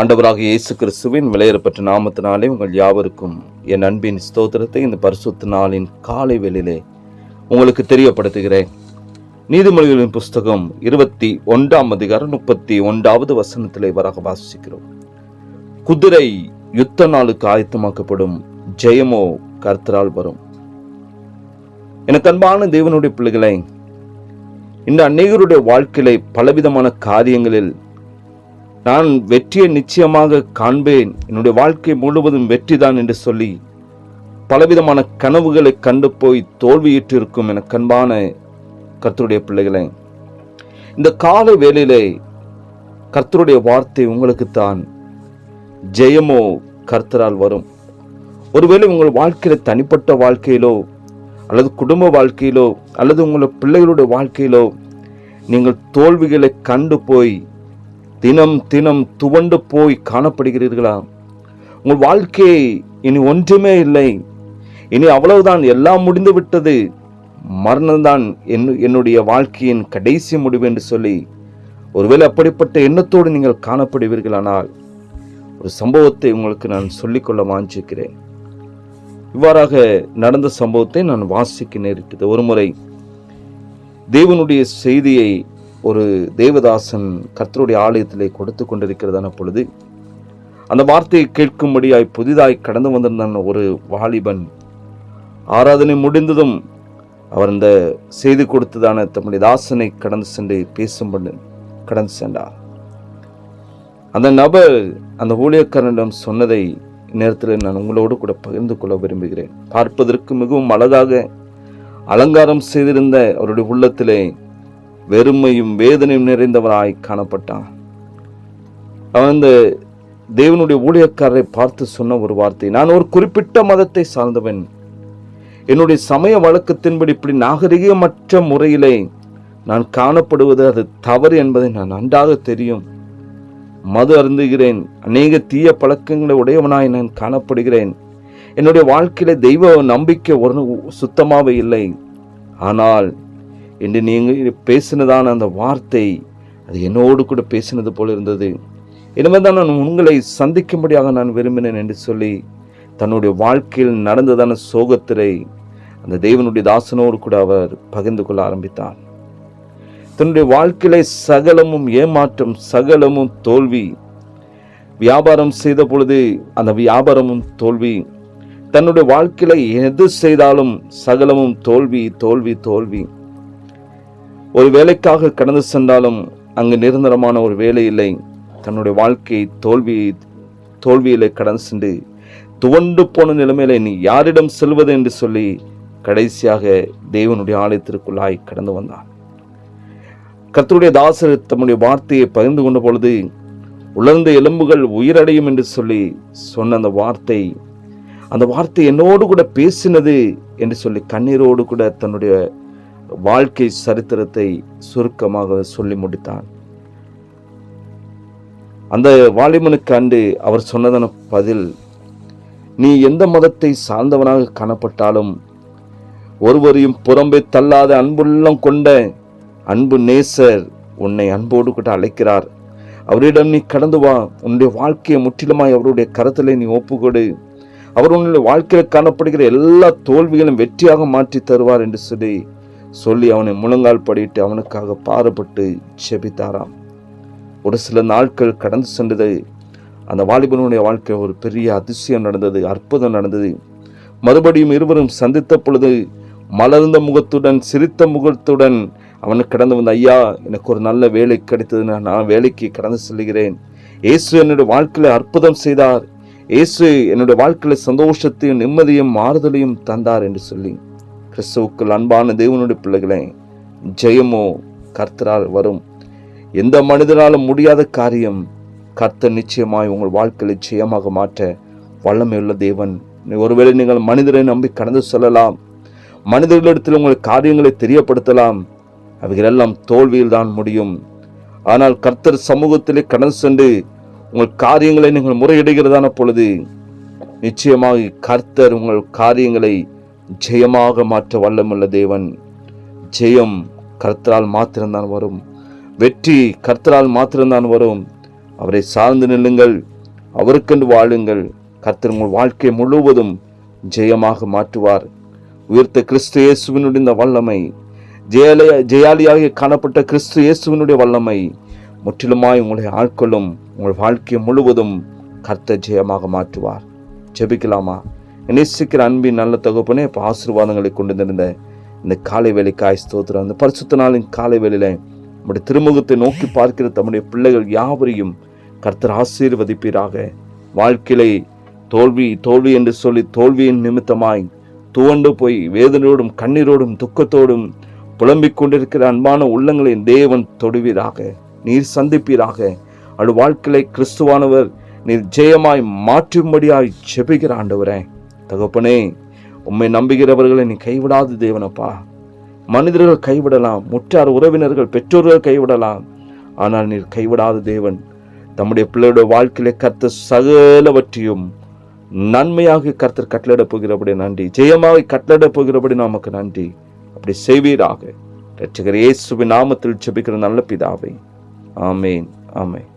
ஆண்டவராக இயேசு கிறிஸ்துவின் விலையேறப்பட்ட நாமத்தினாலே உங்கள் யாவருக்கும் என் அன்பின் ஸ்தோத்திரத்தை இந்த பரிசுத்த நாளின் காலை வெளியிலே உங்களுக்கு தெரியப்படுத்துகிறேன். நீதிமொழிகளின் புஸ்தகம் இருபத்தி ஒன்றாம் அதிகாரம் முப்பத்தி ஒன்றாவது வசனத்திலே வராக வாசிக்கிறோம். குதிரை யுத்த நாளுக்கு ஆயத்தமாக்கப்படும் ஜெயமோ கர்த்தரால் வரும். எனக்கு அன்பான தேவனுடைய பிள்ளைகளை இந்த அநேகருடைய வாழ்க்கையிலே பலவிதமான காரியங்களில் நான் வெற்றியை நிச்சயமாக காண்பேன். என்னுடைய வாழ்க்கை முழுவதும் வெற்றிதான் என்று சொல்லி பலவிதமான கனவுகளை கண்டு போய் தோல்வியிட்டு இருக்கும் என கண்பான கர்த்தருடைய பிள்ளைகளை இந்த கால வேளையிலே கர்த்தருடைய வார்த்தை உங்களுக்குத்தான் ஜெயமோ கர்த்தரால் வரும். ஒருவேளை உங்கள் வாழ்க்கையில் தனிப்பட்ட வாழ்க்கையிலோ அல்லது குடும்ப வாழ்க்கையிலோ அல்லது உங்கள் பிள்ளைகளுடைய வாழ்க்கையிலோ நீங்கள் தோல்விகளை கண்டு போய் தினம் தினம் துவண்டு போய் காணப்படுகிறீர்களா? உங்கள் வாழ்க்கையை இனி ஒன்றுமே இல்லை. இனி அவ்வளவுதான் எல்லாம் முடிந்து விட்டது. மரணம்தான் என் என்னுடைய வாழ்க்கையின் கடைசி முடிவு என்று சொல்லி ஒருவேளை அப்படிப்பட்ட எண்ணத்தோடு நீங்கள் காணப்படுவீர்களானால் ஒரு சம்பவத்தை உங்களுக்கு நான் சொல்லிக்கொள்ள வாஞ்சிக்கிறேன். இவ்வாறாக நடந்த சம்பவத்தை நான் வாசிக்க நேரிட்டது. ஒரு முறை தேவனுடைய செய்தியை ஒரு தேவதாசன் கர்த்தருடைய ஆலயத்திலே கொடுத்து கொண்டிருக்கிறதான பொழுது அந்த வார்த்தையை கேட்கும்படியாய் புதிதாய் கடந்து வந்திருந்த ஒரு வாலிபன். ஆராதனை முடிந்ததும் அவர் இந்த செய்தி கொடுத்ததான தம்முடைய தாசனை கடந்து சென்று பேசும்படி கடந்து சென்றார். அந்த நபர் அந்த ஊழியக்காரனிடம் சொன்னதை நேரத்தில் நான் உங்களோடு கூட பகிர்ந்து கொள்ள விரும்புகிறேன். பார்ப்பதற்கு மிகவும் அழகாக அலங்காரம் செய்திருந்த அவருடைய உள்ளத்திலே வெறுமையும் வேதனையும் நிறைந்தவராய் காணப்பட்டான். அவன் இந்த தேவனுடைய ஊழியக்காரரை பார்த்து சொன்ன ஒரு வார்த்தை நான் ஒரு குறிப்பிட்ட மதத்தை சார்ந்தவன். என்னுடைய சமய வழக்கத்தின்படி இப்படி நாகரிகமற்ற முறையிலே நான் காணப்படுவது அது தவறு என்பதை நான் நன்றாக தெரியும். மது அருந்துகிறேன். அநேக தீய பழக்கங்களை உடையவனாய் நான் காணப்படுகிறேன். என்னுடைய வாழ்க்கையில தெய்வ நம்பிக்கை ஒரு சுத்தமாக இல்லை. ஆனால் என்று நீங்கள் பேசினதான அந்த வார்த்தை அது என்னோடு கூட பேசினது போல இருந்தது. எனவே தான் நான் உங்களை சந்திக்கும்படியாக நான் விரும்பினேன் என்று சொல்லி தன்னுடைய வாழ்க்கையில் நடந்ததான சோகத்திரை அந்த தேவனுடைய தாசனோடு கூட அவர் பகிர்ந்து கொள்ள ஆரம்பித்தார். தன்னுடைய வாழ்க்கையில சகலமும் ஏமாற்றம் சகலமும் தோல்வி வியாபாரம் செய்த பொழுது அந்த வியாபாரமும் தோல்வி தன்னுடைய வாழ்க்கையில எது செய்தாலும் சகலமும் தோல்வி தோல்வி தோல்வி. ஒரு வேலைக்காக கடந்து சென்றாலும் அங்கு நிரந்தரமான ஒரு வேலை இல்லை. தன்னுடைய வாழ்க்கை தோல்வி தோல்வியில் கடந்து சென்று துவண்டு போன நிலைமையில நீ யாரிடம் செல்வது என்று சொல்லி கடைசியாக தேவனுடைய ஆலயத்திற்குள்ளாய் கடந்து வந்தான். கர்த்தருடைய தாசர் தம்முடைய வார்த்தையை பகிர்ந்து கொண்ட பொழுது உலர்ந்த எலும்புகள் உயிரடையும் என்று சொல்லி சொன்ன அந்த வார்த்தை அந்த வார்த்தை என்னோடு கூட பேசினது என்று சொல்லி கண்ணீரோடு கூட தன்னுடைய வாழ்க்கை சரித்திரத்தை சுருக்கமாக சொல்லி முடித்தான். அந்த வாலிபனுக்கு அன்று அவர் சொன்னதன பதில் நீ எந்த மதத்தை சார்ந்தவனாக காணப்பட்டாலும் ஒருவரையும் புறம்பே தள்ளாத அன்புள்ளம் கொண்ட அன்பு நேசர் உன்னை அன்போடு கூட அழைக்கிறார். அவரிடம் நீ கடந்து வா. உன்னுடைய வாழ்க்கையை முற்றிலுமாய் அவருடைய கருத்திலே நீ ஒப்புக்கொடு. அவர் உன்னுடைய வாழ்க்கையில் காணப்படுகிற எல்லா தோல்விகளும் வெற்றியாக மாற்றி தருவார் என்று சொல்லி சொல்லி அவனை முழங்கால் படிட்டு அவனுக்காக பாரப்பட்டு செபித்தாராம் ஒரு சில நாட்கள் கடந்து சென்றது. அந்த வாலிபனுடைய வாழ்க்கையில் ஒரு பெரிய அதிசயம் நடந்தது அற்புதம் நடந்தது. மறுபடியும் இருவரும் சந்தித்த பொழுது மலர்ந்த முகத்துடன் சிரித்த முகத்துடன் அவனுக்கு கடந்து வந்த ஐயா எனக்கு ஒரு நல்ல வேலை கிடைத்தது நான் வேலைக்கு கடந்து செல்கிறேன். இயேசு என்னுடைய வாழ்க்கையில் அற்புதம் செய்தார். இயேசு என்னுடைய வாழ்க்கையில் சந்தோஷத்தையும் நிம்மதியும் மாறுதலையும் தந்தார் என்று சொல்லி. கிறிஸ்துவுக்குள் அன்பான தேவனுடைய பிள்ளைகளே ஜெயமோ கர்த்தரால் வரும். எந்த மனிதனாலும் முடியாத காரியம் கர்த்தர் நிச்சயமாய் உங்கள் வாழ்க்கையில் ஜெயமாக மாற்ற வல்லமையுள்ள தேவன். ஒருவேளை நீங்கள் மனிதரை நம்பி கடந்து செல்லலாம். மனிதர்களிடத்தில் உங்கள் காரியங்களை தெரியப்படுத்தலாம். அவைகளெல்லாம் தோல்வியில் தான் முடியும். ஆனால் கர்த்தர் சமூகத்திலே கடந்து சென்று உங்கள் காரியங்களை நீங்கள் முறையிடுகிறதான பொழுது நிச்சயமாக கர்த்தர் உங்கள் காரியங்களை ஜெயமாக மாற்ற வல்லமுள்ள தேவன். ஜெயம் கர்த்தரால் மாத்திரம்தான் வரும். வெற்றி கர்த்தரால் மாத்திரம்தான் வரும். அவரை சார்ந்து நில்லுங்கள். அவருக்கென்று வாழுங்கள். கர்த்தர் உங்கள் வாழ்க்கை முழுவதும் ஜெயமாக மாற்றுவார். உயர்த்த கிறிஸ்து இயேசுவினுடைய இந்த வல்லமை ஜெயலய ஜெயாலியாக காணப்பட்ட கிறிஸ்து இயேசுவினுடைய வல்லமை முற்றிலுமாய் உங்களை ஆட்கொள்ளும் உங்கள் வாழ்க்கை முழுவதும் கர்த்தர் ஜெயமாக மாற்றுவார். ஜெபிக்கலாமா? நேசிக்கிற அன்பின் நல்ல தகப்பனே இப்போ ஆசீர்வாதங்களை கொண்டு வந்திருந்த இந்த காலை வேலைக்காய் ஸ்தோத்திரம். அந்த பரிசுத்த நாளின் காலை வேலையில் நம்முடைய திருமுகத்தை நோக்கி பார்க்கிற தம்முடைய பிள்ளைகள் யாவரையும் கர்த்தர் ஆசீர்வதிப்பீராக. வாழ்க்கையிலே தோல்வி தோல்வி என்று சொல்லி தோல்வியின் நிமித்தமாய் துவண்டு போய் வேதனையோடும் கண்ணீரோடும் துக்கத்தோடும் புலம்பிக் கொண்டிருக்கிற அன்பான உள்ளங்களை தேவன் தொடுவீராக. நீர் சந்திப்பீராக. அது வாழ்க்கையிலே கிறிஸ்துவானவர் நீர் ஜெயமாய் மாற்றும்படியாய் செபிக்கிற ஆண்டவரே. தகப்பனே உம்மை நம்புகிறவர்களை நீ கைவிடாது தேவனப்பா. மனிதர்கள் கைவிடலாம் முற்றார் உறவினர்கள் பெற்றோர்கள் கைவிடலாம். ஆனால் நீர் கைவிடாத தேவன் தம்முடைய பிள்ளையோட வாழ்க்கையில கர்த்த சகலவற்றையும் நன்மையாக கர்த்தர் கட்டளிடப் போகிறபடி நன்றி. ஜெயமாக கட்டளிடப் போகிறபடி நமக்கு நன்றி. அப்படி செய்வீராக. ரட்சகர் இயேசுவின் நாமத்தில் செபிக்கிற நல்ல பிதாவை. ஆமேன் ஆமேன்.